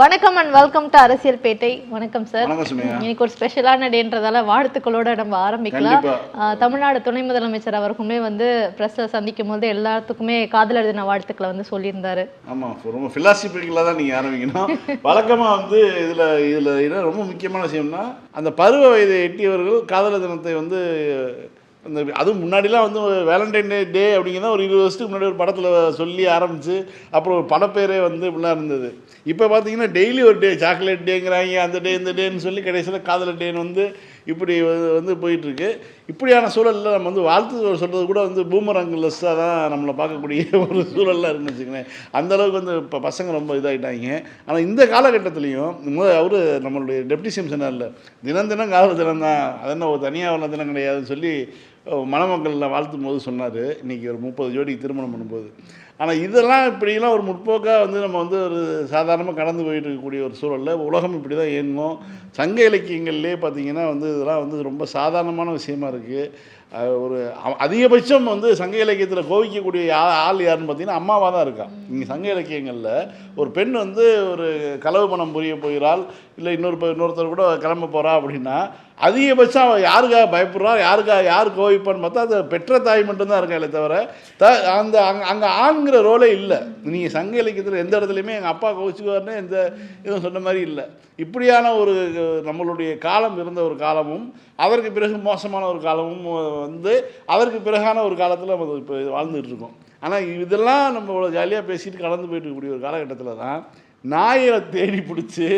வணக்கம் and welcome to அரசியல் பேட்டை வணக்கம் சார் இன்னைக்கு ஒரு ஸ்பெஷலான டேன்றதால வாழ்த்துக்களோட நம்ம ஆரம்பிக்கலாம். தமிழ்நாடு துணை முதலமைச்சர் அவர்களுமே வந்து பிரஸ்ல சந்திக்கும் போது எல்லாத்துக்குமே காதலர் தின வாழ்த்துக்களை வந்து சொல்லியிருந்தாரு. ஆமாம் ரொம்ப ஃபிலாசபிக்கலாக தான் நீங்கள் ஆரம்பிக்கணும். வழக்கமாக வந்து இதில் இதில் என்ன ரொம்ப முக்கியமான விஷயம்னா அந்த பருவ வயதை எட்டியவர்கள் காதலர் தினத்தை வந்து அந்த அதுவும் முன்னாடிலாம் வந்து வேலண்டைன் டே அப்படிங்கிறத ஒரு இருபது வருஷத்துக்கு முன்னாடி ஒரு படத்தில் சொல்லி ஆரம்பித்து அப்புறம் ஒரு படப்பேரே வந்து இப்படிலாம் இருந்தது. இப்போ பார்த்தீங்கன்னா டெய்லி ஒரு டே சாக்லேட் டேங்கிறாங்க அந்த டே இந்த டேன்னு சொல்லி கடைசியில் காதலர் டேன்னு வந்து இப்படி வந்து- போயிட்டுருக்கு. இப்படியான சூழலில் நம்ம வந்து வாழ்த்து சொல்கிறது கூட வந்து பூமரங் லெஸ்ஸாக தான் நம்மளை பார்க்கக்கூடிய ஒரு சூழல்லாம் இருக்குன்னு வச்சுக்கோங்களேன். அந்தளவுக்கு வந்து இப்போ பசங்க ரொம்ப இதாகிட்டாங்க ஆனால் இந்த காலகட்டத்துலேயும் முத அவர் நம்மளுடைய டெப்டி சிஎம் சொன்னார்ல தினம் தினம் காதல் தினம் தான். அதென்ன ஒரு தனியாக உள்ள தினம் கிடையாதுன்னு சொல்லி மணமக்களில் வாழ்த்தும் போது சொன்னார். இன்றைக்கி ஒரு முப்பது ஜோடிக்கு திருமணம் பண்ணும்போது. ஆனால் இதெல்லாம் இப்படிலாம் ஒரு முற்போக்காக வந்து நம்ம வந்து ஒரு சாதாரணமாக கடந்து போயிட்டு இருக்கக்கூடிய ஒரு சூழலில் உலகம் இப்படி தான் இயங்கும். சங்க இலக்கியங்கள்லேயே பார்த்தீங்கன்னா வந்து இதெல்லாம் வந்து ரொம்ப சாதாரணமான விஷயமா இருக்குது ஒரு அதிகபட்சம் வந்து சங்க இலக்கியத்தில் கோவிக்கக்கூடிய ஆள் யாருன்னு பார்த்தீங்கன்னா அம்மாவாக தான் இருக்கா. இங்கே சங்க இலக்கியங்களில் ஒரு பெண் வந்து ஒரு களவு பணம் புரிய போகிறாள் இல்லை இன்னொரு இன்னொருத்தர் கூட கிளம்ப போகிறா அப்படின்னா அதிகபட்சம் அவன் யாருக்காக பயப்படுறான் யாருக்காக யார் கோவிப்பான்னு பார்த்தா அது பெற்ற தாய் மட்டும்தான் இருக்காளே தவிர த அந்த அங்கே அங்கே ஆண்கிற ரோலே இல்லை. நீங்கள் சங்க இலக்கியத்தில் எந்த இடத்துலையுமே எங்கள் அப்பா கோவிச்சுக்குவார்னு எந்த இதுவும் சொன்ன மாதிரி இல்லை. இப்படியான ஒரு நம்மளுடைய காலம் இருந்த ஒரு காலமும் அதற்கு பிறகு மோசமான ஒரு காலமும் வந்து அதற்கு பிறகான ஒரு காலத்தில் நம்ம இப்போ வாழ்ந்துட்டு இருக்கோம். ஆனால் இதெல்லாம் நம்ம இவ்வளோ ஜாலியாக பேசிட்டு கலந்து போயிட்டு இருக்கக்கூடிய ஒரு காலகட்டத்தில் தான் நாயை தேடி பிடிச்சி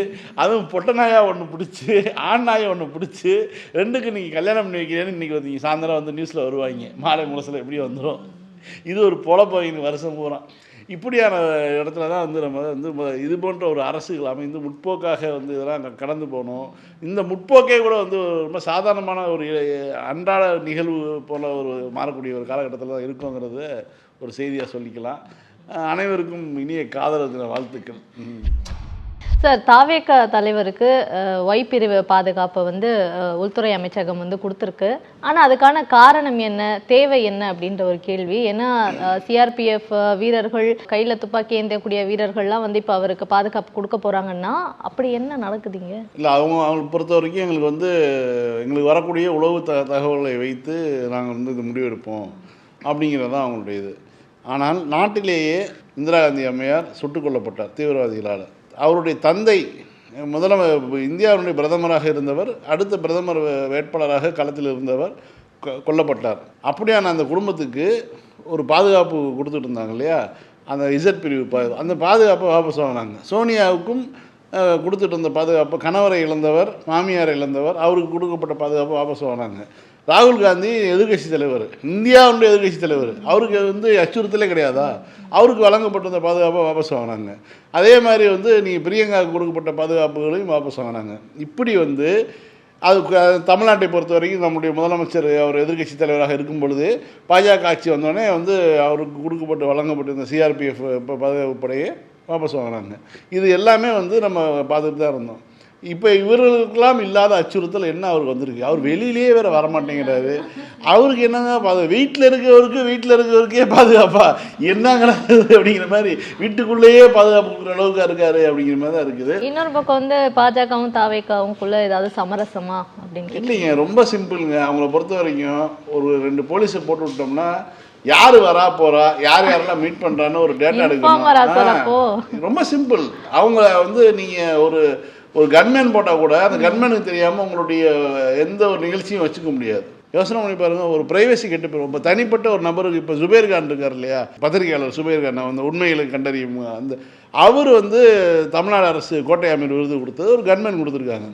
அதுவும் பொட்டை நாயாக ஒன்று பிடிச்சி ஆண் நாயை ஒன்று பிடிச்சி ரெண்டுக்கு நீங்கள் கல்யாணம் பண்ணி வைக்கிறேன்னு இன்றைக்கி வந்தீங்க சாயந்தரம் வந்து நியூஸில் வருவாங்க. மாலை முரசில் எப்படி வந்துடும் இது ஒரு பொழப்பைங்க வருஷம் பூரா. இப்படியான இடத்துல தான் வந்து நம்ம வந்து இது போன்ற ஒரு அரசுகள் அமைந்து முற்போக்காக வந்து இதெல்லாம் அங்கே கடந்து போகணும். இந்த முற்போக்கே கூட வந்து ரொம்ப சாதாரணமான ஒரு அன்றாட நிகழ்வு போல ஒரு மாறக்கூடிய ஒரு காலகட்டத்தில் தான் இருக்குங்கிறது ஒரு செய்தியாக சொல்லிக்கலாம். அனைவருக்கும் இனிய காதலர் தின வாழ்த்துக்கள். சார் தாவேக தலைவருக்கு ஒய் பிரிவு பாதுகாப்பை வந்து உள்துறை அமைச்சகம் வந்து கொடுத்துருக்கு. ஆனா அதுக்கான காரணம் என்ன தேவை என்ன அப்படின்ற ஒரு கேள்வி. ஏன்னா சிஆர்பிஎஃப் வீரர்கள் கையில துப்பாக்கி ஏந்தக்கூடிய வீரர்கள்லாம் வந்து இப்போ அவருக்கு பாதுகாப்பு கொடுக்க போறாங்கன்னா அப்படி என்ன நடக்குதுங்க? இல்லை அவங்க அவங்களை பொறுத்த வரைக்கும் எங்களுக்கு வந்து எங்களுக்கு வரக்கூடிய உளவு த தகவலை வைத்து நாங்கள் வந்து இது முடிவெடுப்போம். அப்படிங்கிறது தான் அவங்களுடைய இது. ஆனால் நாட்டிலேயே இந்திரா காந்தி அம்மையார் சுட்டுக் கொல்லப்பட்டார் தீவிரவாதிகளால். அவருடைய தந்தை முதலம இந்தியாவுடைய பிரதமராக இருந்தவர் அடுத்த பிரதமர் வேட்பாளராக களத்தில் இருந்தவர் கொ- கொல்லப்பட்டார். அப்படியான அந்த குடும்பத்துக்கு ஒரு பாதுகாப்பு கொடுத்துட்டு இருந்தாங்க இல்லையா? அந்த இசட் பிரிவு பா அந்த பாதுகாப்பை வாபஸ் வாங்கினாங்க. சோனியாவுக்கும் கொடுத்துட்டு இருந்த பாதுகாப்பு கணவரை இழந்தவர் மாமியாரை இழந்தவர் அவருக்கு கொடுக்கப்பட்ட பாதுகாப்பை வாபஸ் வாங்கினாங்க. ராகுல் காந்தி எதிர்கட்சி தலைவர். இந்தியாவுடைய எதிர்க்கட்சி தலைவர். அவருக்கு வந்து அச்சுறுத்தலே கிடையாதா? அவருக்கு வழங்கப்பட்டிருந்த பாதுகாப்பை வாபஸ் வாங்கினாங்க. அதே மாதிரி வந்து நீங்கள் பிரியங்காவுக்கு கொடுக்கப்பட்ட பாதுகாப்புகளையும் வாபஸ் வாங்கினாங்க. இப்படி வந்து அது தமிழ்நாட்டை பொறுத்த வரைக்கும் நம்முடைய முதலமைச்சர் அவர் எதிர்கட்சி தலைவராக இருக்கும் பொழுது பாஜக ஆட்சி வந்தோடனே வந்து அவருக்கு கொடுக்கப்பட்டு வழங்கப்பட்டிருந்த சிஆர்பிஎஃப் பாதுகாப்பு படையை வாபஸ் வாங்கினாங்க. இது எல்லாமே வந்து நம்ம பார்த்துட்டு தான் இருந்தோம். இப்போ இவர்களுக்கெல்லாம் இல்லாத அச்சுறுத்தல் என்ன அவருக்கு வந்திருக்கு? அவர் வெளியிலேயே வேற வரமாட்டேங்கிறாரு. அவருக்கு என்னங்க பாது வீட்டில் இருக்கவருக்கு வீட்டில் இருக்கவருக்கே பாதுகாப்பா? என்னங்கடா இது அப்படிங்கிற மாதிரி வீட்டுக்குள்ளேயே பாதுகாப்பு கொடுக்குற அளவுக்கு இருக்காரு அப்படிங்கிற மாதிரி தான் இருக்குது. இன்னொரு பக்கம் வந்து பாஜகவும் தாவேக்காவுக்குள்ள ஏதாவது சமரசமா அப்படின்னு இல்லைங்க ரொம்ப சிம்பிளுங்க. அவங்கள பொறுத்த வரைக்கும் ஒரு ரெண்டு போலீஸை போட்டு விட்டோம்னா யார் வரா போறா யார் யாரெல்லாம் மீட் பண்றான்னு ஒரு டேட்டா? எடுக்கணும். ரொம்ப சிம்பிள். அவங்க வந்து நீங்க ஒரு ஒரு கன்மேன் போட்டால் கூட அந்த கன்மேனுக்கு தெரியாமல் உங்களுடைய எந்த ஒரு நிகழ்ச்சியும் வச்சுக்க முடியாது. யோசனை பண்ணி பாருங்க ஒரு பிரைவசி கெட்டு போயிடும். இப்போ தனிப்பட்ட ஒரு நபருக்கு இப்போ சுபேர் கான் இருக்கார் இல்லையா? பத்திரிகையாளர் சுபேர் கான் வந்து உண்மைகளை கண்டறியும் அந்த அவர் வந்து தமிழ்நாடு அரசு கோட்டை அமீர் விருது கொடுத்தது ஒரு கன்மேன் கொடுத்துருக்காங்க.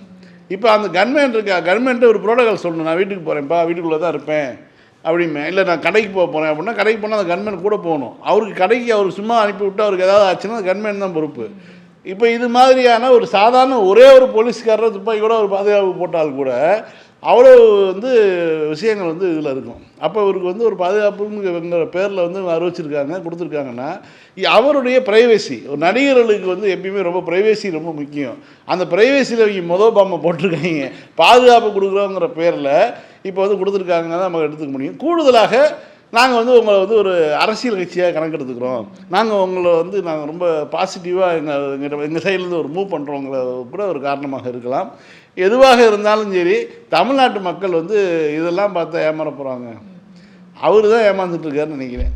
இப்போ அந்த கன்மேன் இருக்கா கன்மேன்ட்டு ஒரு ப்ரோட்டோகால் சொல்லணும். நான் வீட்டுக்கு போகிறேன்ப்பா வீட்டுக்குள்ளே தான் இருப்பேன் அப்படிமே. இல்லை நான் கடைக்கு போக போகிறேன் அப்படின்னா கடைக்கு போனால் அந்த கன்மேன் கூட போகணும். அவருக்கு கடைக்கு அவர் சும்மா அனுப்பி விட்டு அவருக்கு ஏதாவது ஆச்சுன்னா கன்மேன் தான் பொறுப்பு. இப்போ இது மாதிரியான ஒரு சாதாரண ஒரே ஒரு போலீஸ்காரர் துப்பாக்கி கூட ஒரு பாதுகாப்பு போட்டால் கூட அவ்வளோ வந்து விஷயங்கள் வந்து இதில் இருக்கும். அப்போ இவருக்கு வந்து ஒரு பாதுகாப்புங்கிற பேரில் வந்து அறிவிச்சிருக்காங்க கொடுத்துருக்காங்கன்னா அவருடைய ப்ரைவேசி ஒரு நடிகர்களுக்கு வந்து எப்பயுமே ரொம்ப ப்ரைவேசி ரொம்ப முக்கியம். அந்த ப்ரைவேசியில் இவங்க மொதல் பாம்பை போட்டிருக்காங்க. பாதுகாப்பு கொடுக்குறோங்கிற பேரில் இப்போ வந்து கொடுத்துருக்காங்க தான் நம்ம எடுத்துக்க முடியும். கூடுதலாக நாங்கள் வந்து உங்களை வந்து ஒரு அரசியல் கட்சியாக கணக்கெடுத்துக்கிறோம். நாங்கள் உங்களை வந்து நாங்கள் ரொம்ப பாசிட்டிவாக எங்கள் எங்கள் எங்கள் சைட்லேருந்து ஒரு மூவ் பண்ணுறவங்கள கூட ஒரு காரணமாக இருக்கலாம். எதுவாக இருந்தாலும் சரி தமிழ்நாட்டு மக்கள் வந்து இதெல்லாம் பார்த்தா ஏமாற போகிறாங்க அவர் தான் ஏமாந்துட்டு இருக்காருன்னு நினைக்கிறேன்.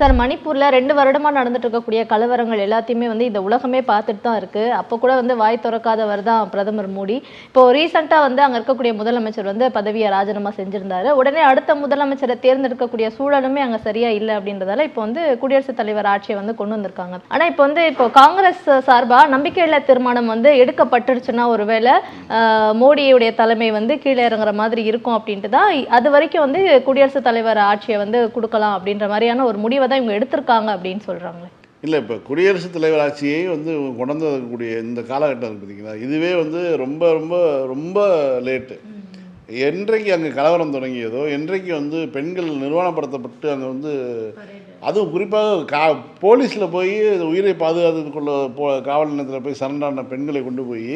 சார் மணிப்பூரில் ரெண்டு வருடமாக நடந்துட்டு இருக்கக்கூடிய கலவரங்கள் எல்லாத்தையுமே வந்து இந்த உலகமே பார்த்துட்டு தான் இருக்கு. அப்போ கூட வந்து வாய் திறக்காதவர் தான் பிரதமர் மோடி. இப்போ ரீசெண்டாக வந்து அங்கே இருக்கக்கூடிய முதலமைச்சர் வந்து பதவியை ராஜினாமா செஞ்சிருந்தாரு. உடனே அடுத்த முதலமைச்சரை தேர்ந்தெடுக்கக்கூடிய சூழலுமே அங்கே சரியா இல்லை அப்படின்றதால இப்போ வந்து குடியரசுத் தலைவர் ஆட்சியை வந்து கொண்டு வந்திருக்காங்க. ஆனால் இப்போ வந்து இப்போ காங்கிரஸ் சார்பாக நம்பிக்கையில்லா தீர்மானம் வந்து எடுக்கப்பட்டுருச்சுன்னா ஒருவேளை மோடியுடைய தலைமை வந்து கீழே இறங்குற மாதிரி இருக்கும் அப்படின்ட்டு தான் அது வரைக்கும் வந்து குடியரசுத் தலைவர் ஆட்சியை வந்து கொடுக்கலாம் அப்படின்ற மாதிரியான ஒரு முடிவை தான் இவங்க எடுத்திருக்காங்க அப்படின்னு சொல்கிறாங்களே இல்லை இப்போ குடியரசுத் தலைவர் ஆட்சியை வந்து கொண்டு வரக்கூடிய இந்த காலகட்டம் பார்த்தீங்கன்னா இதுவே வந்து ரொம்ப ரொம்ப ரொம்ப லேட்டு. என்றைக்கு அங்கே கலவரம் தொடங்கியதோ என்றைக்கு வந்து பெண்கள் நிர்வாணப்படுத்தப்பட்டு அங்கே வந்து அதுவும் குறிப்பாக கா போலீஸில் போய் உயிரை பாதுகாத்து கொள்ள போ காவல் நிலையத்தில் போய் சரண்டான பெண்களை கொண்டு போய்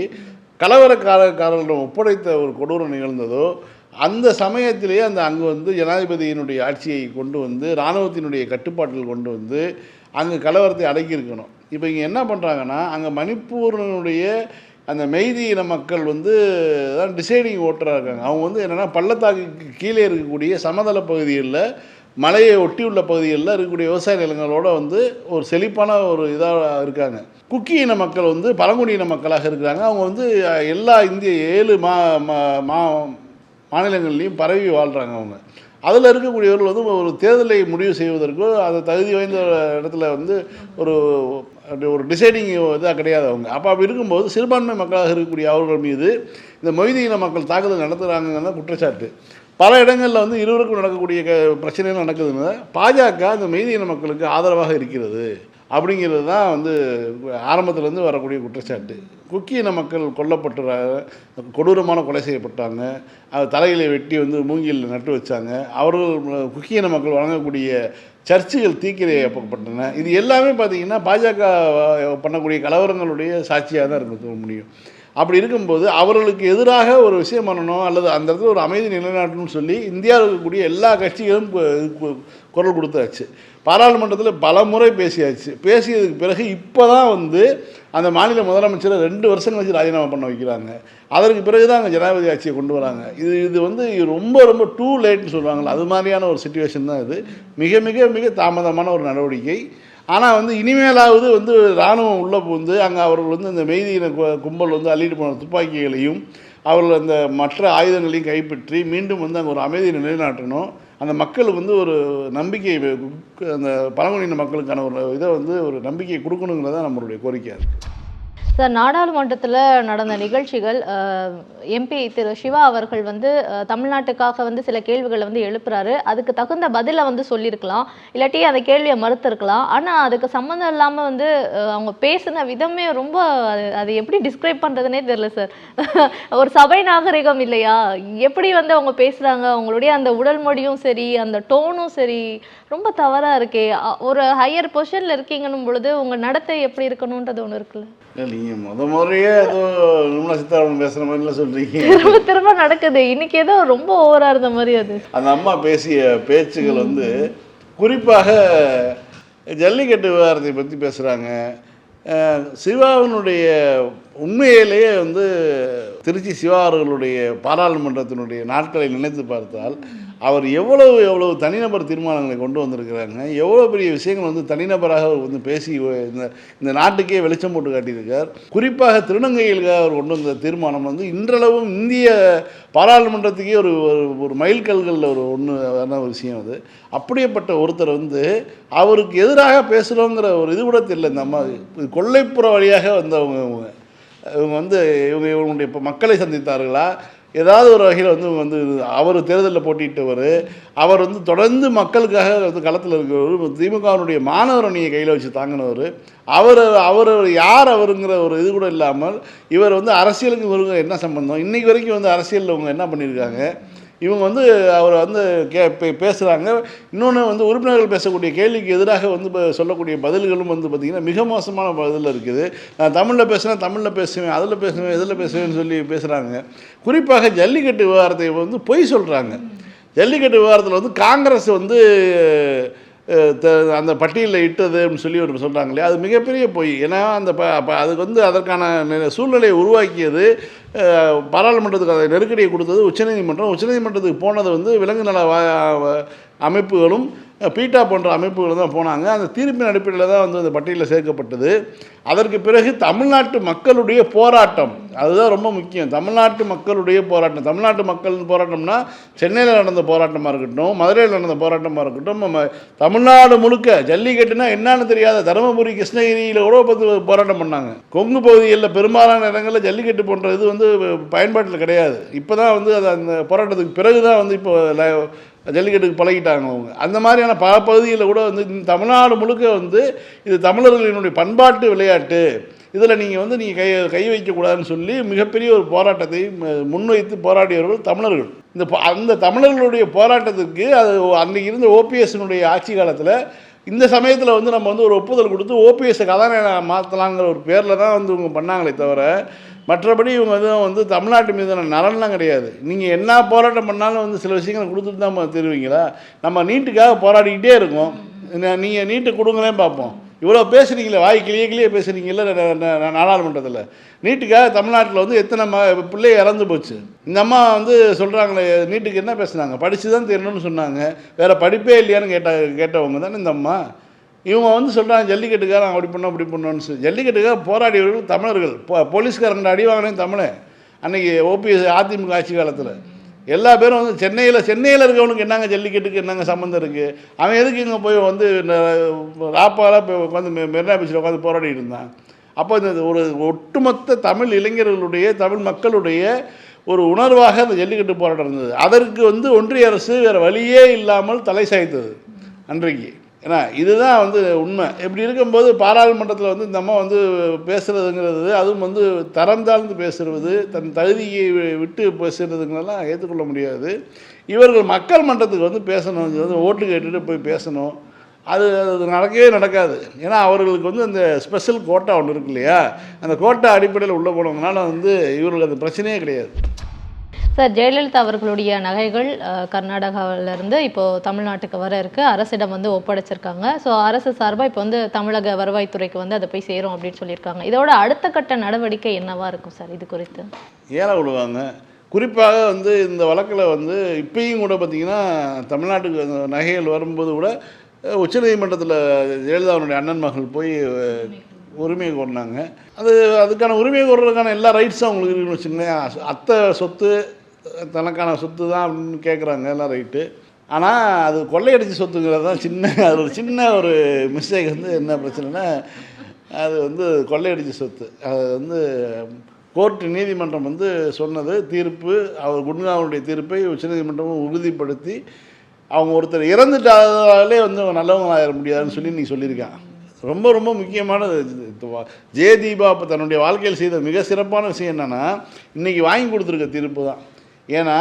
கலவரக்காரர்களிடம் ஒப்படைத்த ஒரு கொடூரம் நிகழ்ந்ததோ அந்த சமயத்திலேயே அந்த அங்கே வந்து ஜனாதிபதியினுடைய ஆட்சியை கொண்டு வந்து இராணுவத்தினுடைய கட்டுப்பாட்டில் கொண்டு வந்து அங்கே கலவரத்தை அடக்கியிருக்கணும். இப்போ இங்கே என்ன பண்ணுறாங்கன்னா அங்கே மணிப்பூரனுடைய அந்த மெய்தி இன மக்கள் வந்து தான் டிசைடிங் ஓட்டராக இருக்காங்க. அவங்க வந்து என்னென்னா பள்ளத்தாக்குக்கு கீழே இருக்கக்கூடிய சமதள பகுதிகளில் மலையை ஒட்டி உள்ள பகுதிகளில் இருக்கக்கூடிய விவசாய நிலங்களோட வந்து ஒரு செழிப்பான ஒரு இதாக இருக்காங்க. குக்கி இன மக்கள் வந்து பழங்குடி இன மக்களாக இருக்கிறாங்க. அவங்க வந்து எல்லா இந்திய ஏழு மா மா- மா மாநிலங்கள்லேயும் பரவி வாழ்கிறாங்க அவங்க. அதில் இருக்கக்கூடியவர்கள் வந்து ஒரு தேர்தலை முடிவு செய்வதற்கோ அது தகுதி வாய்ந்த இடத்துல வந்து ஒரு அப்படி ஒரு டிசைடிங் இதாக கிடையாது அவங்க. அப்போ அப்படி இருக்கும்போது சிறுபான்மை மக்களாக இருக்கக்கூடிய அவர்கள் மீது இந்த மொய்தீன மக்கள் தாக்குதல் நடத்துகிறாங்கன்னு தான் குற்றச்சாட்டு. பல இடங்களில் வந்து இருவருக்கும் நடக்கக்கூடிய க பிரச்சனைகள் நடக்குதுன்னு பாஜக இந்த மெய்தீன மக்களுக்கு ஆதரவாக இருக்கிறது. அப்படிங்கிறது தான் வந்து ஆரம்பத்துலேருந்து வரக்கூடிய குற்றச்சாட்டு. குக்கி இன மக்கள் கொல்லப்பட்டுறாங்க கொடூரமான கொலை செய்யப்பட்டாங்க. அது தலைகளை வெட்டி வந்து மூங்கில் நட்டு வச்சாங்க. அவர்கள் குக்கி இன மக்கள் வழங்கக்கூடிய சர்ச்சுகள் தீக்கிரையப்பட்டன இது எல்லாமே பார்த்தீங்கன்னா பாஜக பண்ணக்கூடிய கலவரங்களுடைய சாட்சியாக தான் இருக்க முடியும். அப்படி இருக்கும்போது அவர்களுக்கு எதிராக ஒரு விஷயம் பண்ணணும் அல்லது அந்த இடத்துல ஒரு அமைதி நிலைநாட்டணும்னு சொல்லி இந்தியாவில் இருக்கக்கூடிய எல்லா கட்சிகளும் குரல் கொடுத்தாச்சு. பாராளுமன்றத்தில் பல முறை பேசியாச்சு. பேசியதுக்கு பிறகு இப்போ தான் வந்து அந்த மாநில முதலமைச்சரை ரெண்டு வருஷம் கழிச்சு ராஜினாமா பண்ண வைக்கிறாங்க. அதற்கு பிறகு தான் அங்கே ஜனாதிபதி ஆட்சியை கொண்டு வராங்க. இது இது வந்து ரொம்ப ரொம்ப டூ லேட்னு சொல்லுவாங்கள்ல அது மாதிரியான ஒரு சுச்சுவேஷன் தான் இது. மிக மிக மிக தாமதமான ஒரு நடவடிக்கை. ஆனால் வந்து இனிமேலாவது வந்து இராணுவம் உள்ளே புகுந்து அங்கே அவர்கள் வந்து இந்த மெய்தியின கு- கும்பல் வந்து அள்ளிட்டு போன துப்பாக்கிகளையும் அவர்கள் அந்த மற்ற ஆயுதங்களையும் கைப்பற்றி மீண்டும் வந்து அங்கே ஒரு அமைதியை நிலைநாட்டணும். அந்த மக்கள் வந்து ஒரு நம்பிக்கை அந்த பழங்குடியின மக்களுக்கான ஒரு இதை வந்து ஒரு நம்பிக்கையை கொடுக்கணுங்கிறதான் நம்மளுடைய கோரிக்கையாக இருக்குது சார் நாடாளுமன்றத்தில் நடந்த நிகழ்ச்சிகள் எம்பி திரு சிவா அவர்கள் வந்து தமிழ்நாட்டுக்காக வந்து சில கேள்விகளை வந்து எழுப்புறாரு. அதுக்கு தகுந்த பதிலை வந்து சொல்லியிருக்கலாம் இல்லாட்டி அந்த கேள்வியை மறுத்திருக்கலாம். ஆனால் அதுக்கு சம்மந்தம் இல்லாமல் வந்து அவங்க பேசின விதமே ரொம்ப அது எப்படி டிஸ்கிரைப் பண்ணுறதுனே தெரில சார். ஒரு சபை நாகரிகம் இல்லையா? எப்படி வந்து அவங்க பேசுகிறாங்க அவங்களுடைய அந்த உடல் மொழியும் சரி அந்த டோனும் சரி ரொம்ப தவறாக இருக்கே. ஒரு ஹையர் பொசிஷனில் இருக்கீங்கன்னும் பொழுது உங்கள் நடத்தை எப்படி இருக்கணுன்றது ஒன்று இருக்குல்ல. இல்லை நீங்கள் முத முறையே ஏதோ நிர்மலா சீதாராமன் பேசுகிற மாதிரிலாம் சொல்கிறீங்க திரும்ப திரும்ப நடக்குது. இன்னைக்கு ஏதோ ரொம்ப ஓவரா இருந்த மாதிரி அது. அந்த அம்மா பேசிய பேச்சுகள் வந்து குறிப்பாக ஜல்லிக்கட்டு விவகாரத்தை பற்றி பேசுகிறாங்க சிவாவினுடைய உண்மையிலேயே வந்து திருச்சி சிவா அவர்களுடைய பாராளுமன்றத்தினுடைய நாட்களை நினைத்து பார்த்தால் அவர் எவ்வளவு எவ்வளவு தனிநபர் தீர்மானங்களை கொண்டு வந்திருக்கிறாங்க எவ்வளோ பெரிய விஷயங்கள் வந்து தனிநபராக அவர் வந்து பேசி இந்த இந்த நாட்டுக்கே வெளிச்சம் போட்டு காட்டியிருக்கார். குறிப்பாக திருநங்கைகளுக்காக அவர் கொண்டு வந்த தீர்மானம் வந்து இன்றளவும் இந்திய பாராளுமன்றத்துக்கே ஒரு ஒரு- ஒரு மைல்கல்களில் ஒரு ஒன்று ஒரு விஷயம் அது. அப்படியேப்பட்ட ஒருத்தர் வந்து அவருக்கு எதிராக பேசுகிறோங்கிற ஒரு இது கூட தெரியல இந்த அம்மா. கொள்ளைப்புற கொல்லைப்புற வழியாக வந்தவங்க இவங்க இவங்க வந்து இவங்க இவங்களுடைய இப்போ மக்களை சந்தித்தார்களா? ஏதாவது ஒரு வகையில் வந்து வந்து அவர் தேர்தலில் போட்டியிட்டவர் அவர் வந்து தொடர்ந்து மக்களுக்காக வந்து களத்தில் இருக்கிறவர் திமுகவினுடைய மாணவர் அணியை கையில் வச்சு தாங்கினவர் அவர் அவர் யார் அவருங்கிற ஒரு இது கூட இல்லாமல் இவர் வந்து அரசியலுக்கு இவருக்கு என்ன சம்பந்தம்? இன்றைக்கி வரைக்கும் வந்து அரசியலில் இவங்க என்ன பண்ணியிருக்காங்க? இவங்க வந்து அவர் வந்து கே பே பேசுகிறாங்க இன்னொன்று வந்து உறுப்பினர்கள் பேசக்கூடிய கேள்விக்கு எதிராக வந்து சொல்லக்கூடிய பதில்களும் வந்து பார்த்திங்கன்னா மிக மோசமான பதில் இருக்குது. நான் தமிழில் பேசுனா தமிழில் பேசுவேன் அதில் பேசுவேன் இதில் பேசுவேன்னு சொல்லி பேசுகிறாங்க குறிப்பாக ஜல்லிக்கட்டு விவகாரத்தை வந்து பொய் சொல்கிறாங்க ஜல்லிக்கட்டு விவகாரத்தில் வந்து காங்கிரஸ் வந்து அந்த பட்டியலில் இட்டதுன்னு சொல்லி ஒரு சொல்கிறாங்க இல்லையா அது மிகப்பெரிய பொய். ஏன்னா அந்த ப அப்ப அதுக்கு வந்து அதற்கான சூழ்நிலையை உருவாக்கியது பாராளுமன்றத்துக்கு அதை நெருக்கடியை கொடுத்தது உச்சநீதிமன்றம். உச்சநீதிமன்றத்துக்கு போனது வந்து விலங்கு நல அமைப்புகளும் பீட்டா போன்ற அமைப்புகள் தான் போனாங்க. அந்த தீர்ப்பின் அடிப்படையில் தான் வந்து அந்த பட்டியலில் சேர்க்கப்பட்டது. அதற்கு பிறகு தமிழ்நாட்டு மக்களுடைய போராட்டம். அதுதான் ரொம்ப முக்கியம். தமிழ்நாட்டு மக்களுடைய போராட்டம். தமிழ்நாட்டு மக்கள் போராட்டம்னா சென்னையில் நடந்த போராட்டமாக இருக்கட்டும் மதுரையில் நடந்த போராட்டமாக இருக்கட்டும் நம்ம தமிழ்நாடு முழுக்க ஜல்லிக்கட்டுனா என்னன்னு தெரியாத தருமபுரி கிருஷ்ணகிரியில் கூட பார்த்து போராட்டம் பண்ணாங்க. கொங்கு பகுதிகளில் பெரும்பாலான இடங்களில் ஜல்லிக்கட்டு போன்ற இது வந்து பயன்பாட்டில் கிடையாது. இப்போ தான் வந்து அது அந்த போராட்டத்துக்கு பிறகு தான் வந்து இப்போ ஜல்லிக்கட்டுக்கு பழகிட்டாங்க அவங்க. அந்த மாதிரியான பல பகுதியில் கூட வந்து தமிழ்நாடு முழுக்க வந்து இது தமிழர்களினுடைய பண்பாட்டு விளையாட்டு. இதில் நீங்கள் வந்து நீங்கள் கை கை வைக்கக்கூடாதுன்னு சொல்லி மிகப்பெரிய ஒரு போராட்டத்தை ம- முன்வைத்து போராடியவர்கள் தமிழர்கள். இந்த அந்த தமிழர்களுடைய போராட்டத்துக்கு அது அன்றைக்கி இருந்த ஓபிஎஸ்னுடைய ஆட்சி காலத்தில் இந்த சமயத்தில் வந்து நம்ம வந்து ஒரு ஒப்புதல் கொடுத்து ஓபிஎஸ்ஸை கதாநாயகனாக மாற்றலாங்கிற ஒரு பேரில் தான் வந்து இவங்க பண்ணாங்களே தவிர மற்றபடி இவங்க வந்து வந்து தமிழ்நாட்டு மீதான நலன்லாம் கிடையாது. நீங்கள் என்ன போராட்டம் பண்ணாலும் வந்து சில விஷயங்களை கொடுத்துட்டு தான் தருவீங்களா? நம்ம நீட்டுக்காக போராடிக்கிட்டே இருக்கோம். நீங்கள் நீட்டு கொடுங்களேன் பார்ப்போம். இவ்வளோ பேசுகிறீங்களே வாய் கிளியே கிளியே பேசுகிறீங்களே நாடாளுமன்றத்தில். நீட்டுக்காக தமிழ்நாட்டில் வந்து எத்தனை ம பிள்ளை இறந்து போச்சு? இந்த அம்மா வந்து சொல்கிறாங்களே நீட்டுக்கு என்ன பேசுனாங்க? படித்து தான் தெரியணும்னு சொன்னாங்க. வேறு படிப்பே இல்லையான்னு கேட்ட கேட்டவங்க தானே இந்த அம்மா? இவங்க வந்து சொல்கிறாங்க ஜல்லிக்கட்டுக்காரன் அப்படி பண்ணோம் அப்படி பண்ணோன்னு சொல்லி. ஜல்லிக்கட்டுக்காக போராடியவர்கள் தமிழர்கள். போ போலீஸ்காரங்க அடி வாங்கினே தமிழன் அன்றைக்கி ஓபிஎஸ் அதிமுக ஆட்சி காலத்தில். எல்லா பேரும் வந்து சென்னையில் சென்னையில் இருக்கவனுக்கு என்னங்க ஜல்லிக்கட்டுக்கு என்னங்க சம்மந்தம் இருக்குது அவன் எதுக்கு இங்கே போய் வந்து ராப்பால போய் உட்காந்து மெரினா பீச்சில் உட்காந்து போராடிட்டு இருந்தான்? அப்போ இந்த ஒரு ஒட்டுமொத்த தமிழ் இளைஞர்களுடைய தமிழ் மக்களுடைய ஒரு உணர்வாக அந்த ஜல்லிக்கட்டு போராட்டம் இருந்தது. அதற்கு வந்து ஒன்றிய அரசு வேறு வழியே இல்லாமல் தலை சாய்த்தது. அன்றைக்கு ஏன்னா இதுதான் வந்து உண்மை. இப்படி இருக்கும்போது பாராளுமன்றத்தில் வந்து இந்த அம்மா வந்து பேசுகிறதுங்கிறது அதுவும் வந்து தரம் தாழ்ந்து பேசுறது தன் தகுதியை வி- விட்டு பேசுகிறதுங்களெல்லாம் ஏற்றுக்கொள்ள முடியாது. இவர்கள் மக்கள் மன்றத்துக்கு வந்து பேசணும். வந்து ஓட்டு கேட்டுட்டு போய் பேசணும். அது அது நடக்கவே நடக்காது. ஏன்னா அவர்களுக்கு வந்து அந்த ஸ்பெஷல் கோட்டா ஒன்று இருக்கு இல்லையா? அந்த கோட்டா அடிப்படையில் உள்ளே போனவங்கனால வந்து இவர்களுக்கு அந்த பிரச்சனையே கிடையாது. சார் ஜெயலலிதா அவர்களுடைய நகைகள் கர்நாடகாவிலேருந்து இப்போது தமிழ்நாட்டுக்கு வர இருக்கு. அரசிடம் வந்து ஒப்படைச்சிருக்காங்க. ஸோ அரசு சார்பாக இப்போ வந்து தமிழக வருவாய்த்துறைக்கு வந்து அதை போய் சேரும் அப்படின்னு சொல்லியிருக்காங்க. இதோட அடுத்த கட்ட நடவடிக்கை என்னவா இருக்கும் சார் இது குறித்து? ஏழை விடுவாங்க. குறிப்பாக வந்து இந்த வழக்கில் வந்து இப்பயும் கூட பார்த்திங்கன்னா தமிழ்நாட்டுக்கு நகைகள் வரும்போது கூட உச்சநீதிமன்றத்தில் ஜெயலலிதாவுடைய அண்ணன் மகள் போய் உரிமை கோரினாங்க. அது அதுக்கான உரிமை கோர்றதுக்கான எல்லா ரைட்ஸும் அவங்களுக்கு இருக்குன்னு வச்சுங்களேன் அத்தை சொத்து தனக்கான சொத்து தான் அப்படின்னு கேட்குறாங்க எல்லாம் ரைட்டு ஆனால் அது கொள்ளையடிச்ச சொத்துங்கிறது தான் சின்ன அது ஒரு சின்ன ஒரு மிஸ்டேக் வந்து என்ன பிரச்சனைனா அது வந்து கொள்ளையடிச்ச சொத்து. அது வந்து கோர்ட்டு நீதிமன்றம் வந்து சொன்னது தீர்ப்பு அவர் குட்காவுடைய தீர்ப்பை உச்சநீதிமன்றமும் உறுதிப்படுத்தி அவங்க ஒருத்தர் இறந்துட்டாலே வந்து அவங்க நல்லவங்க ஆயிட முடியாதுன்னு சொல்லி நீ சொல்லியிருக்கான் ரொம்ப ரொம்ப முக்கியமானது. ஜெயதீபா இப்போ தன்னுடைய வாழ்க்கையில் செய்த மிக சிறப்பான விஷயம் என்னென்னா இன்றைக்கி வாங்கி கொடுத்துருக்க தீர்ப்பு தான். ஏன்னா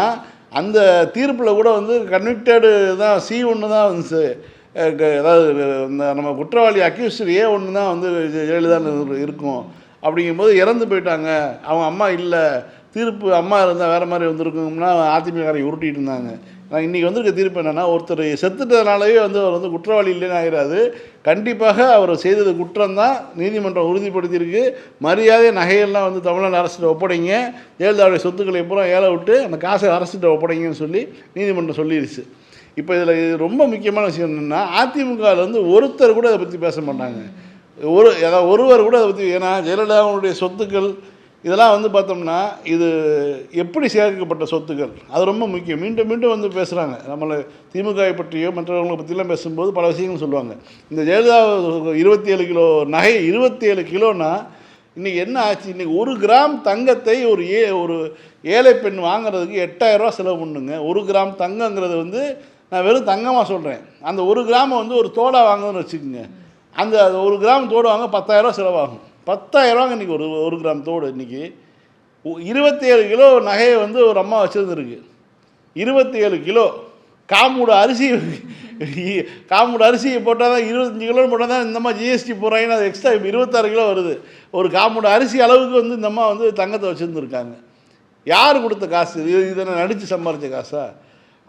அந்த தீர்ப்பில் கூட வந்து கன்விக்டடு தான் சி ஒன்று தான் வந்து அதாவது இந்த நம்ம குற்றவாளி அக்யூஸ்டர் ஏ ஒன்று தான் வந்து ஜெ- இருக்கும். அப்படிங்கும்போது இறந்து போயிட்டாங்க. அவங்க அம்மா இல்லை. தீர்ப்பு அம்மா இருந்தால் வேறு மாதிரி வந்திருக்கும்னா அதிமுகவை உருட்டிகிட்டு இருந்தாங்க. நான் இன்றைக்கி வந்திருக்க தீர்ப்பு என்னென்னா ஒருத்தர் செத்துட்டதுனாலவே வந்து அவர் வந்து குற்றவாளி இல்லைன்னு ஆகிறாது கண்டிப்பாக அவர் செய்தது குற்றம் தான் நீதிமன்றம் உறுதிப்படுத்தியிருக்கு. மரியாதை நகையெல்லாம் வந்து தமிழ்நாடு அரசிட்ட ஒப்படைங்க. ஜெயலலிதாவுடைய சொத்துக்களை பூரா ஏழை விட்டு அந்த காசை அரசிட்ட ஒப்படைங்கன்னு சொல்லி நீதிமன்றம் சொல்லிடுச்சு இப்போ இதில் இது ரொம்ப முக்கியமான விஷயம் என்னென்னா அதிமுகவில் வந்து ஒருத்தர் கூட அதை பற்றி பேச மாட்டாங்க. ஒரு ஏதாவது ஒருவர் கூட அதை பற்றி ஏன்னா ஜெயலலிதாவுடைய சொத்துக்கள் இதெல்லாம் வந்து பார்த்தோம்னா இது எப்படி சேகரிக்கப்பட்ட சொத்துக்கள்? அது ரொம்ப முக்கியம். மீண்டும் மீண்டும் வந்து பேசுகிறாங்க நம்மளை திமுகவை பற்றியோ மற்றவங்களை பற்றிலாம் பேசும்போது பல விஷயங்கள் சொல்லுவாங்க. இந்த ஜெயலலிதா இருபத்தி ஏழு கிலோ நகை இருபத்தி ஏழு கிலோனா இன்றைக்கி என்ன ஆச்சு? இன்றைக்கி ஒரு கிராம் தங்கத்தை ஒரு ஏ ஒரு ஏழை பெண் வாங்குறதுக்கு எட்டாயிரரூவா செலவு பண்ணுங்க. ஒரு கிராம் தங்கங்கிறது வந்து நான் வெறும் தங்கமாக சொல்கிறேன் அந்த ஒரு கிராமை வந்து ஒரு தோடா வாங்குதுன்னு வச்சுக்கோங்க. அந்த ஒரு கிராம் தோடு வாங்க பத்தாயிரரூவா செலவாகும். பத்தாயிரரூவாங்க இன்றைக்கி ஒரு ஒரு கிராம் தோடு இன்றைக்கி இருபத்தி ஏழு கிலோ நகையை வந்து ஒரு அம்மா வச்சுருந்துருக்கு. இருபத்தி ஏழு கிலோ. காமூட அரிசி காமூட அரிசியை போட்டால் தான் இருபத்தஞ்சி கிலோ போட்டால் தான் இந்தம்மா ஜிஎஸ்டி போகிறாங்கன்னு அது எக்ஸ்ட்ரா இருபத்தாறு கிலோ வருது. ஒரு காமூட அரிசி அளவுக்கு வந்து இந்தம்மா வந்து தங்கத்தை வச்சுருந்துருக்காங்க. யார் கொடுத்த காசு? இது இதனை நடித்து சம்பாரித்த காசா?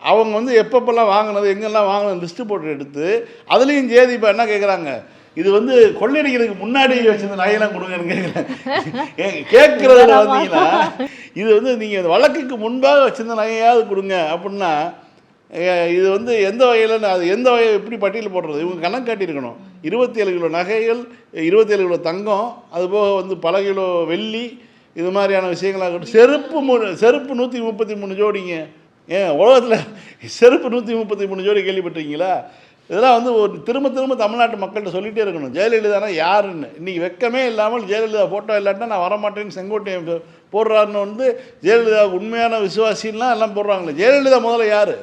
அவங்க வந்து எப்பப்பெல்லாம் வாங்கினது எங்கெல்லாம் வாங்கினது லிஸ்ட்டு போட்டு எடுத்து அதுலேயும் ஜேதி இப்போ என்ன கேட்குறாங்க இது வந்து கொள்ளையடிக்கிறதுக்கு முன்னாடி வச்சிருந்த நகையெல்லாம் கொடுங்கன்னு கேட்குறேன் கேட்குறதுல வந்தீங்கன்னா இது வந்து நீங்கள் வழக்குக்கு முன்பாக வச்சிருந்த நகையாவது கொடுங்க அப்படின்னா இது வந்து எந்த வகையில் அது எந்த வகை எப்படி பட்டியல் போடுறது? இவங்க கணக்கு காட்டியிருக்கணும். இருபத்தி ஏழு கிலோ நகைகள் இருபத்தி ஏழு கிலோ தங்கம் அதுபோக வந்து பல கிலோ வெள்ளி இது மாதிரியான விஷயங்களாக இருக்கட்டும். செருப்பு மூ செருப்பு நூற்றி முப்பத்தி மூணு ஜோடிங்க. ஏன் உலகத்தில் செருப்பு நூற்றி முப்பத்தி மூணு ஜோடி கேள்விப்பட்டிருக்கீங்களா? இதெல்லாம் வந்து ஒரு திரும்ப திரும்ப தமிழ்நாட்டு மக்கள்கிட்ட சொல்லிகிட்டே இருக்கணும். ஜெயலலிதானா யாருன்னு? இன்றைக்கி வெக்கமே இல்லாமல் ஜெயலலிதா ஃபோட்டோ இல்லாட்டா நான் வரமாட்டேன்னு செங்கோட்டையன் போடுறாருன்னு வந்து ஜெயலலிதா உண்மையான விசுவாசின்லாம் எல்லாம் போடுறாங்களே. ஜெயலலிதா முதல்ல யார்?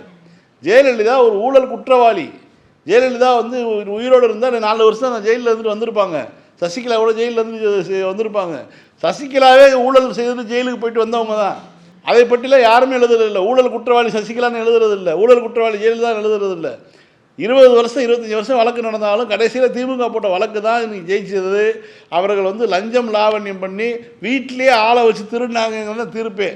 ஜெயலலிதா ஒரு ஊழல் குற்றவாளி. ஜெயலலிதா வந்து உயிரோடு இருந்தால் நாலு வருஷம் நான் ஜெயிலில் இருந்துட்டு வந்திருப்பாங்க. சசிகலா கூட ஜெயிலில் இருந்து வந்திருப்பாங்க. சசிகலாவே ஊழல் செய்து ஜெயிலுக்கு போயிட்டு வந்தவங்க தான். அதை பற்றிலாம் யாருமே எழுதுறதில்லை. ஊழல் குற்றவாளி சசிகலான்னு எழுதுறதில்லை. ஊழல் குற்றவாளி ஜெயலலிதா எழுதுறதில்லை. இருபது வருஷம் இருபத்தஞ்சி வருஷம் வழக்கு நடந்தாலும் கடைசியில் திமுக போட்ட வழக்கு தான் இன்னைக்கு ஜெயிச்சது. அவர்கள் வந்து லஞ்சம் லாவண்யம் பண்ணி வீட்டிலேயே ஆளை வச்சு திருடினாங்கிறது தான் தீர்ப்பே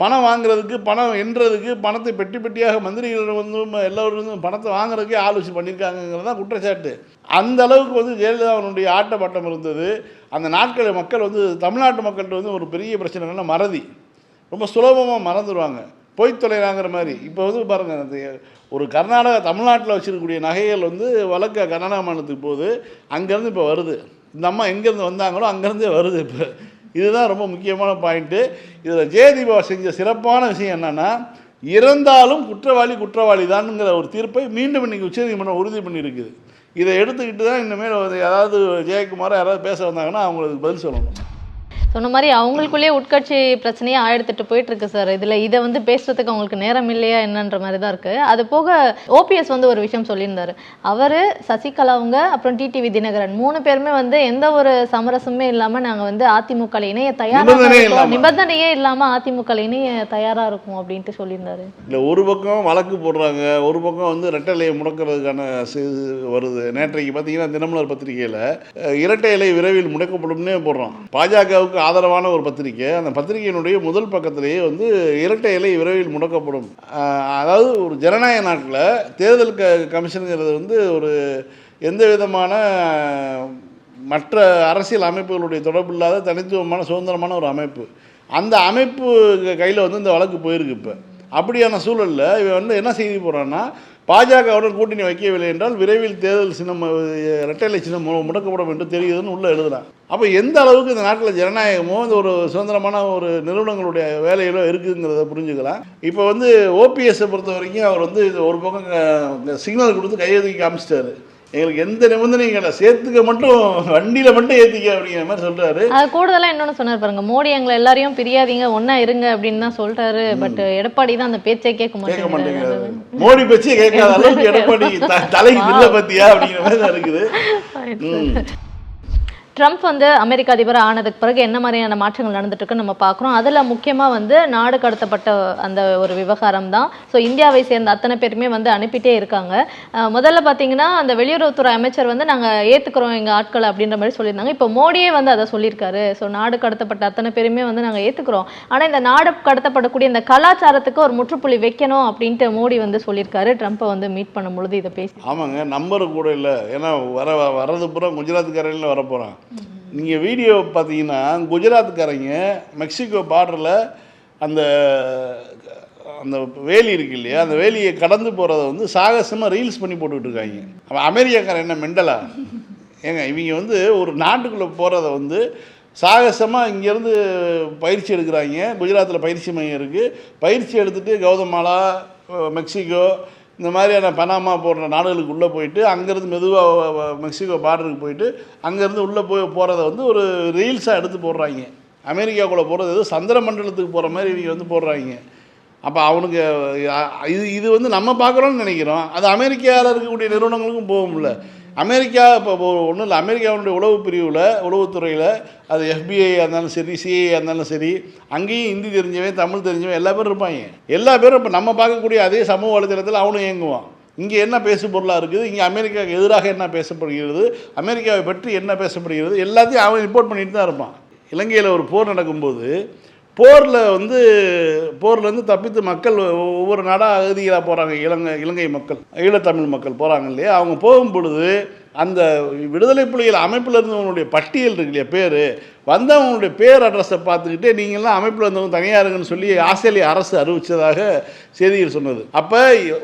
பணம் வாங்குறதுக்கு பணம் எண்றதுக்கு பணத்தை பெட்டி பெட்டியாக மந்திரிகள் வந்து எல்லோரும் பணத்தை வாங்குறதுக்கே ஆள் வச்சு பண்ணியிருக்காங்கிறது தான் குற்றச்சாட்டு. அந்த அளவுக்கு வந்து ஜெயலலிதா அவனுடைய ஆட்டப்பட்டம் இருந்தது. அந்த நாட்களில் மக்கள் வந்து தமிழ்நாட்டு மக்கள்கிட்ட வந்து ஒரு பெரிய பிரச்சனை மறதி. ரொம்ப சுலபமாக மறந்துடுவாங்க போய் தொலைறாங்கிற மாதிரி. இப்போ வந்து பாருங்கள் அந்த ஒரு கர்நாடகா தமிழ்நாட்டில் வச்சுருக்கக்கூடிய நகைகள் வந்து வழக்க கர்நாடகா மாநிலத்துக்கு போகுது அங்கேருந்து இப்போ வருது. இந்த அம்மா எங்கேருந்து வந்தாங்களோ அங்கேருந்தே வருது இப்போ. இதுதான் ரொம்ப முக்கியமான பாயிண்ட்டு இதில் ஜெயதீபா செஞ்ச சிறப்பான விஷயம் என்னென்னா இறந்தாலும் குற்றவாளி குற்றவாளி தானுங்கிற ஒரு தீர்ப்பை மீண்டும் இன்னைக்கு உச்சநீதிமன்றம் உறுதி பண்ணியிருக்குது இதை எடுத்துக்கிட்டு தான் இனிமேல் வந்து யாராவது ஜெயக்குமாரோ யாராவது பேச வந்தாங்கன்னா அவங்களுக்கு பதில் சொல்லணும். சொன்ன மாதிரி அவங்களுக்குள்ளேயே உட்கட்சி பிரச்சனையே ஆயிடுத்துட்டு போயிட்டு இருக்கு சார். இதுல இதை வந்து பேசுறதுக்கு அவங்களுக்கு நேரம் இல்லையா என்னன்ற மாதிரி தான் இருக்கு. அது போக ஓபிஎஸ் வந்து ஒரு விஷயம் சொல்லியிருந்தாரு. அவரு சசிகலா அவங்க அப்புறம் டிடிவி தினகரன் மூணு பேருமே வந்து எந்த ஒரு சமரசமே இல்லாம நாங்க வந்து அதிமுக இணைய தயாரா நிபந்தனையே இருக்கோம். இல்லாம. நிபந்தனையே இல்லாம அதிமுக இணைய தயாரா இருக்கும் அப்படின்ட்டு சொல்லியிருந்தாரு. இல்லை ஒரு பக்கம் வழக்கு போடுறாங்க ஒரு பக்கம் வந்து ரெட்டலையை முடக்கிறதுக்கான செய்தி வருது. நேற்றைக்கு பார்த்தீங்கன்னா தினமலர் பத்திரிகையில் இரட்டை இலை விரைவில் முடக்கப்படும்னே போடுறோம் பாஜகவுக்கு ஆதரவான ஒரு பத்திரிகை அந்த பத்திரிகையினுடைய முதல் பக்கத்திலேயே வந்து இரட்டை இலை விரைவில் முடக்கப்படும். அதாவது ஒரு ஜனநாயக நாட்டில் தேர்தல் க கமிஷனுங்கிறது வந்து ஒரு எந்த விதமான மற்ற அரசியல் அமைப்புகளுடைய தொடர்பு இல்லாத தனித்துவமான சுதந்திரமான ஒரு அமைப்பு. அந்த அமைப்பு கையில் வந்து இந்த வழக்கு போயிருக்கு இப்போ. அப்படியான சூழலில் இவன் வந்து என்ன செய்தி போகிறான்னா பாஜகவுடன் கூட்டணி வைக்கவில்லை என்றால் விரைவில் தேர்தல் சின்னம் அஹ், இரட்டைலை சின்னம் மு- முடக்கப்படும் என்று தெரியுதுன்னு உள்ளே எழுதுறான் அப்போ எந்த அளவுக்கு இந்த நாட்டில் ஜனநாயகமோ இந்த ஒரு சுதந்திரமான ஒரு நிறுவனங்களுடைய வேலைகளோ இருக்குதுங்கிறத புரிஞ்சுக்கலாம். இப்போ வந்து ஓபிஎஸ்ஸை பொறுத்த வரைக்கும் அவர் வந்து இது ஒரு பக்கம் சிக்னல் கொடுத்து கையெழுதி காமிச்சிட்டாரு. எங்களுக்கு எந்த நிபந்தனையும் இல்லை சேர்த்துக்க மட்டும் வண்டியில் மட்டும் ஏற்றிக்க அப்படிங்கிற மாதிரி சொல்கிறாரு அது கூடுதலா இன்னொன்னு சொன்னார் பாருங்க மோடி எங்களை எல்லாரையும் பிரியாதீங்க ஒண்ணா இருங்க அப்படின்னு தான் சொல்றாரு. பட் எடப்பாடி தான் அந்த பேச்சை கேட்க கேட்க மாட்டேங்கிறாரு. மோடி பேச்சே கேட்காத அளவுக்கு எடப்பாடி த- தலைக்கு தில்ல பத்தியா அப்படிங்கிற மாதிரி தான் இருக்குது. ட்ரம்ப் வந்து அமெரிக்க அதிபர் ஆனதுக்கு பிறகு என்ன மாதிரியான மாற்றங்கள் நடந்துட்டுருக்குன்னு நம்ம பார்க்குறோம். அதில் முக்கியமாக வந்து நாடு கடத்தப்பட்ட அந்த ஒரு விவகாரம் தான். ஸோ இந்தியாவை சேர்ந்த அத்தனை பேருமே வந்து அனுப்பிட்டே இருக்காங்க. முதல்ல பார்த்தீங்கன்னா அந்த வெளியுறவுத்துறை அமைச்சர் வந்து நாங்கள் ஏற்றுக்கிறோம் எங்கள் ஆட்களை அப்படின்ற மாதிரி சொல்லியிருந்தாங்க. இப்போ மோடியே வந்து அதை சொல்லியிருக்காரு. ஸோ நாடு கடத்தப்பட்ட அத்தனை பேருமே வந்து நாங்கள் ஏற்றுக்கிறோம் ஆனால் இந்த நாடு கடத்தப்படக்கூடிய இந்த கலாச்சாரத்துக்கு ஒரு முற்றுப்புள்ளி வைக்கணும் அப்படின்ட்டு மோடி வந்து சொல்லியிருக்காரு. ட்ரம்ப்பை வந்து மீட் பண்ணும் பொழுது இதை பேசி ஆமாங்க நம்பர் கூட இல்லை. ஏன்னா வர வரது பூரா குஜராத்துக்காரங்கள வர போகிறான் நீங்கள் வீடியோ பார்த்தீங்கன்னா குஜராத்துக்காரங்க மெக்சிகோ பார்டரில் அந்த அந்த வேலி இருக்கு இல்லையா அந்த வேலியை கடந்து போகிறத வந்து சாகசமாக ரீல்ஸ் பண்ணி போட்டுக்கிட்டு இருக்காங்க. அவன் அமெரிக்காக்காரன் என்ன மெண்டலா? ஏங்க இவங்க வந்து ஒரு நாட்டுக்குள்ளே போகிறத வந்து சாகசமாக இங்கேருந்து பயிற்சி எடுக்கிறாங்க. குஜராத்தில் பயிற்சி மையம் இருக்குது பயிற்சி எடுத்துகிட்டு கௌதமாலா மெக்சிகோ இந்த மாதிரியான பனாமா போடுற நாடுகளுக்கு உள்ளே போயிட்டு அங்கேருந்து மெதுவாக மெக்சிகோ பார்டருக்கு போயிட்டு அங்கேருந்து உள்ளே போய் போகிறத வந்து ஒரு ரீல்ஸாக எடுத்து போடுறாங்க. அமெரிக்காக்குள்ளே போகிறது எதுவும் சந்திர மண்டலத்துக்கு போகிற மாதிரி இவங்க வந்து போடுறாங்க. அப்போ அவனுக்கு இது இது வந்து நம்ம பார்க்குறோன்னு நினைக்கிறோம். அது அமெரிக்காவில் இருக்கக்கூடிய நிறுவனங்களுக்கும் போகும்ல. அமெரிக்கா இப்போ ஒன்றும் இல்லை. அமெரிக்காவுடைய உளவு பிரிவில் உளவுத்துறையில் அது எஃபிஐயாக இருந்தாலும் சரி சிஐயாக இருந்தாலும் சரி அங்கேயும் ஹிந்தி தெரிஞ்சவன் தமிழ் தெரிஞ்சவன் எல்லா பேரும் இருப்பாங்க. எல்லா பேரும் இப்போ நம்ம பார்க்கக்கூடிய அதே சமூக வலைதளத்தில் அவனும் இயங்குவான். இங்கே என்ன பேசு பொருளாக இருக்குது இங்கே அமெரிக்காவுக்கு எதிராக என்ன பேசப்படுகிறது அமெரிக்காவை பற்றி என்ன பேசப்படுகிறது எல்லாத்தையும் அவன் ரிப்போர்ட் பண்ணிட்டு தான் இருப்பான். இலங்கையில் ஒரு போர் நடக்கும்போது போரில் வந்து போர்லேருந்து தப்பித்து மக்கள் ஒவ்வொரு நாடாக அகதிகளாக போகிறாங்க இலங்கை இலங்கை மக்கள் ஈழத்தமிழ் மக்கள் போகிறாங்க இல்லையா? அவங்க போகும் பொழுது அந்த விடுதலை புலிகள் அமைப்பில் இருந்தவங்களுடைய பட்டியல் இருக்கு இல்லையா? பேர் வந்தவங்களுடைய பேர் அட்ரஸை பார்த்துக்கிட்டே நீங்கள்லாம் அமைப்பில் வந்தவங்க தனியாக இருங்கன்னு சொல்லி ஆஸ்திரேலிய அரசு அறிவித்ததாக செய்திகள் சொன்னது. அப்போ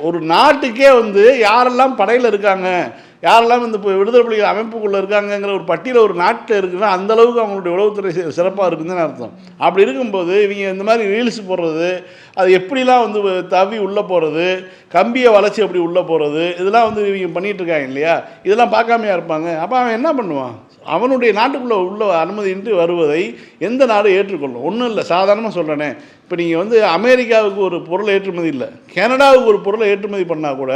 ஒரு நாட்டுக்கே வந்து யாரெல்லாம் படையில் இருக்காங்க யாரெல்லாம் இந்த இப்போ விடுதலை புலிகள் அமைப்புக்குள்ளே இருக்காங்கங்கிற ஒரு பட்டியல் ஒரு நாட்டில் இருக்குன்னா அந்த அளவுக்கு அவங்களுடைய உளவுத்துறை சிறப்பாக இருக்குதுன்னு அர்த்தம். அப்படி இருக்கும்போது இவங்க இந்த மாதிரி ரீல்ஸ் போடுறது அது எப்படிலாம் வந்து தவி உள்ளே போகிறது கம்பியை வளர்ச்சி அப்படி உள்ளே போகிறது இதெல்லாம் வந்து இவங்க பண்ணிகிட்டு இருக்காங்க இல்லையா? இதெல்லாம் பார்க்காமையாக இருப்பாங்க. அப்போ அவன் என்ன பண்ணுவான்? அவனுடைய நாட்டுக்குள்ளே உள்ள அனுமதியின்றி வருவதை எந்த நாடு ஏற்றுக்கொள்ளும். ஒன்றும் இல்லை சாதாரணமாக சொல்கிறேனே இப்போ நீங்கள் வந்து அமெரிக்காவுக்கு ஒரு பொருளை ஏற்றுமதி இல்லை கனடாவுக்கு ஒரு பொருளை ஏற்றுமதி பண்ணால் கூட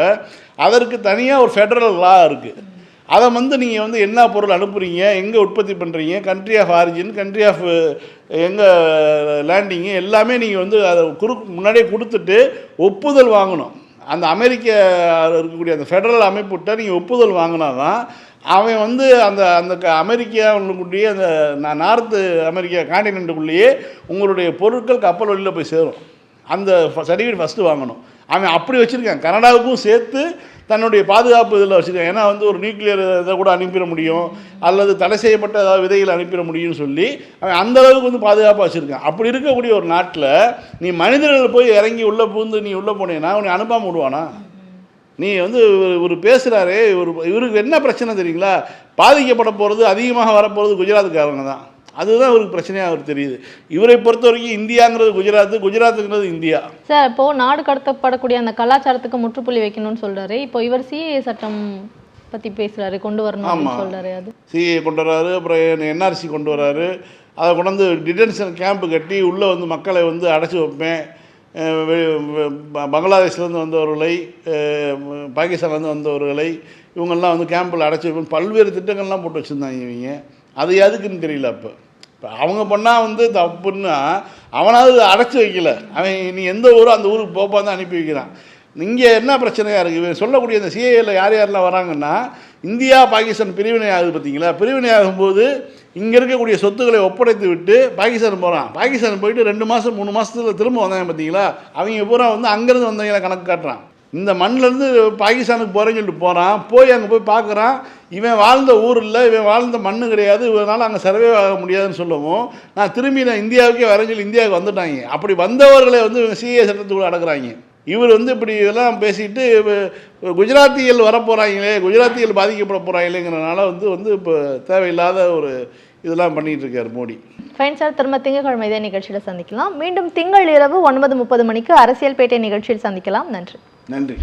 அதற்கு தனியாக ஒரு ஃபெடரல் லா இருக்குது அதை வந்து நீங்கள் வந்து என்ன பொருள் அனுப்புகிறீங்க எங்கே உற்பத்தி பண்ணுறீங்க country of origin country of எங்கே லேண்டிங்கு எல்லாமே நீங்கள் வந்து அதை குறு முன்னாடியே கொடுத்துட்டு ஒப்புதல் வாங்கணும். அந்த அமெரிக்க இருக்கக்கூடிய அந்த ஃபெடரல் அமைப்புகிட்ட நீங்கள் ஒப்புதல் வாங்கினா தான் அவன் வந்து அந்த அந்த க- அமெரிக்காவுக்குள்ளேயே அந்த நான் நார்த்து அமெரிக்கா காண்டினென்ட்டுக்குள்ளேயே உங்களுடைய பொருட்கள் கப்பல் வழியில் போய் சேரும். அந்த சர்டிஃபிகேட் ஃபஸ்ட்டு வாங்கணும். அவன் அப்படி வச்சுருக்கான். கனடாவுக்கும் சேர்த்து தன்னுடைய பாதுகாப்பு இதில் வச்சுருக்கான். ஏன்னா வந்து ஒரு நியூக்ளியர் இதை கூட அனுப்பிட முடியும். அல்லது தடை செய்யப்பட்ட ஏதாவது விதைகள் அனுப்பிட முடியும்னு சொல்லி அவன் அந்த அளவுக்கு வந்து பாதுகாப்பாக வச்சுருக்கான். அப்படி இருக்கக்கூடிய ஒரு நாட்டில் நீ மனிதர்கள் போய் இறங்கி உள்ளே பூந்து நீ உள்ளே போனீங்கன்னா உன்னை அனுப்பாமல் விடுவானா? நீ வந்து ஒரு- ஒரு பேசுகிறாரு ஒரு இவருக்கு என்ன பிரச்சனை தெரியுங்களா? பாதிக்கப்பட போகிறது அதிகமாக வரப்போகிறது குஜராத்துக்காரங்க தான். அதுதான் இவருக்கு பிரச்சனையாக அவர் தெரியுது. இவரை பொறுத்த வரைக்கும் இந்தியாங்கிறது குஜராத் குஜராத்துங்கிறது இந்தியா. சார் இப்போ நாடு கடத்தப்படக்கூடிய அந்த கலாச்சாரத்துக்கு முற்றுப்புள்ளி வைக்கணும்னு சொல்றாரு. இப்போ இவர் சிஏ சட்டம் பத்தி பேசுறாரு கொண்டு வரணும். சொல்றாரு அது. சிஏ கொண்டு வராரு அப்புறம் என்ஆர்சி கொண்டு வராரு. அதை கொண்டு வந்து டிடென்ஷன் கேம்ப் கட்டி உள்ளே வந்து மக்களை வந்து அடைச்சி வைப்பேன். பங்களாதேஷ்லேருந்து வந்தவர்களை பாகிஸ்தான்லேருந்து வந்தவர்களை இவங்கெல்லாம் வந்து கேம்பில் அடைச்சி வைப்பேன் பல்வேறு திட்டங்கள்லாம் போட்டு வச்சுருந்தாங்க இவங்க. அது எதுக்குன்னு தெரியல அப்போ. இப்போ அவங்க பண்ணால் வந்து தப்புன்னா அவனாவது அடைச்சி வைக்கல. அவன் நீ எந்த ஊரோ அந்த ஊருக்கு போப்பா தான் அனுப்பி வைக்கிறான். இங்கே என்ன பிரச்சனையாக இருக்குது இவன் சொல்லக்கூடிய இந்த சிஏயில் யார் யாரெல்லாம் வராங்கன்னா இந்தியா பாகிஸ்தான் பிரிவினை ஆகுது பார்த்தீங்களா? பிரிவினை ஆகும்போது இங்கே இருக்கக்கூடிய சொத்துக்களை ஒப்படைத்து விட்டு பாகிஸ்தான் போகிறான் பாகிஸ்தான் போயிட்டு ரெண்டு மாதம் மூணு மாதத்துல திரும்ப வந்தாங்க பார்த்தீங்களா? அவங்க பூரா வந்து அங்கேருந்து வந்தவங்களை கணக்கு காட்டுறான். இந்த மண்ணிலேருந்து பாகிஸ்தானுக்கு போகிறேன்னு சொல்லிட்டு போகிறான் போய் அங்கே போய் பார்க்குறான். இவன் வாழ்ந்த ஊர் இல்லை இவன் வாழ்ந்த மண்ணு கிடையாது. இவனால் அங்கே சர்வே ஆக முடியாதுன்னு சொல்லவும் நான் திரும்பி நான் இந்தியாவுக்கே வரேன்னு சொல்லி இந்தியாவுக்கு வந்துட்டாங்க. அப்படி வந்தவர்களை வந்து இவங்க சிஏ சட்டத்துக்குள்ளே அடக்குறாங்க. இவர் வந்து இப்படி இதெல்லாம் பேசிட்டு குஜராத்தியில் வரப்போகிறாங்களே குஜராத்தியில் பாதிக்கப்பட போகிறாங்களேங்கிறனால வந்து வந்து இப்போ தேவையில்லாத ஒரு இதெல்லாம் பண்ணிகிட்டு இருக்கார் மோடி. ஃபைன் சார் திரும்ப திங்கக்கிழமை இதே நிகழ்ச்சியில் சந்திக்கலாம். மீண்டும் திங்கள் இரவு ஒன்பது முப்பது மணிக்கு அரசியல் பேட்டை நிகழ்ச்சியில் சந்திக்கலாம். நன்றி. நன்றி.